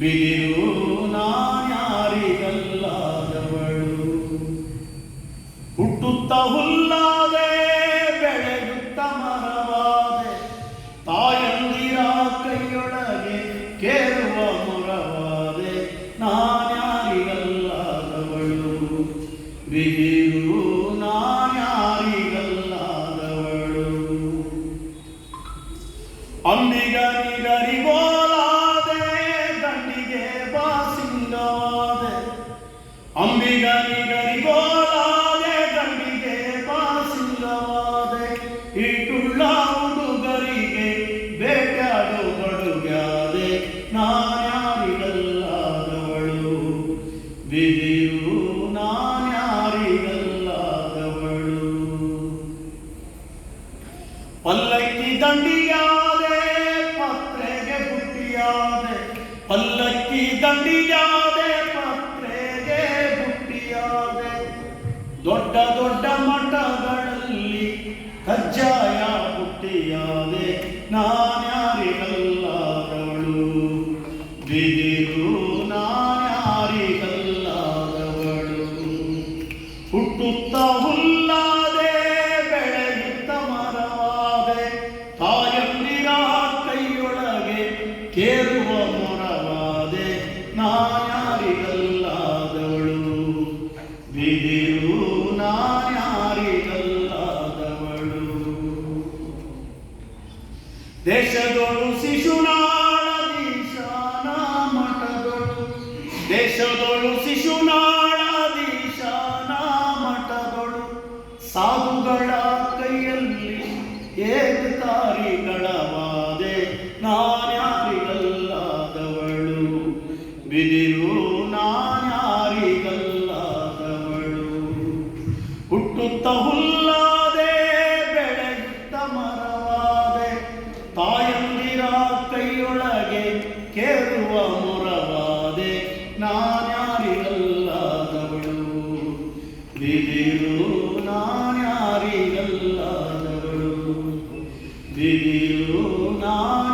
ಬಿದಿರು ನಾನ್ಯಾರಿಗಲ್ಲಾದವಳು ಹುಟ್ಟುತ್ತ ಹುಲ್ಲಾದೆ ಬೆಳೆಯುತ್ತ ಮರವಾದೆ ತಾಯಂದಿರ ಕೈಯೊಳಗೆ ಕೇರುವ ಮೊರವಾದೆ ನಾನ್ಯಾರಿಗಲ್ಲಾದವಳು. ಬಿದಿರು ನಾನ್ಯಾರಿಗಲ್ಲಾದವಳು ಅಂಬಿಗನಿಗರಿಗೋಲಾದೆ ಅಂಬಿಗನಿಗರಿಗೋಲಾದೆ ದಂಡಿಗೆ ಬಾಸಿಂಗವಾದೆ ಇಟುಳ್ಳ ಹುಡುಗರಿಗೆ ಬೇಟಾಡು ಬಡುಗಾದೆ ನಾನ್ಯಾರಿಗಲ್ಲಾದವಳು ಬಿದಿರು ನಾನ್ಯಾರಿಗಲ್ಲಾದವಳು ಪಲ್ಲಕ್ಕಿ ದಂಡಿಯಾದೆ ಪತ್ರೆಗೆ ಬುಟ್ಟಿಯಾದೆ ಪಲ್ಲಕ್ಕಿ ದಂಡಿಯಾದೆ ದೊಡ್ಡ ದೊಡ್ಡ ಮಠಗಳಲ್ಲಿ ಕಜ್ಜಾಯ ಹುಟ್ಟಿಯಾದೆ ನಾನ್ಯಾರಿಗಲ್ಲಾದವಳು? ಬಿದಿರು ನಾನ್ಯಾರಿಗಲ್ಲಾದವಳು? ಹುಟ್ಟುತ್ತ ಹುಲ್ಲಾದೆ, ಬೆಳೆಯುತ್ತ ಮರವಾದೆ, ತಾಯಂದಿರ ಕೈಯೊಳಗೆ ಕೇರುವ ದೇಶದೊಳು ಶಿಶುನಾಳದೀಶಾನ ಮಠದೊಳು ದೇಶದೊಳು ಶಿಶುನಾಳದೀಶಾನ ಮಠದೊಳು ಸಾಧುಗಳ ಕೈಯಲ್ಲಿ ಏಕತಾರಿಗಳವಾದೆ ನಾನ್ಯಾರಿಗಲ್ಲಾದವಳು. ಬಿದಿರು ನಾನ್ಯಾರಿಗಲ್ಲಾದವಳು. ಹುಟ್ಟುತ್ತ ಹುಲ್ಲಾದೆ ನಾನ್ಯಾರಿಗಲ್ಲಾದವಳು. ದಿದಿರು ನಾನ್ಯಾರಿಗಲ್ಲಾದವಳು. ದಿದಿರು ನಾ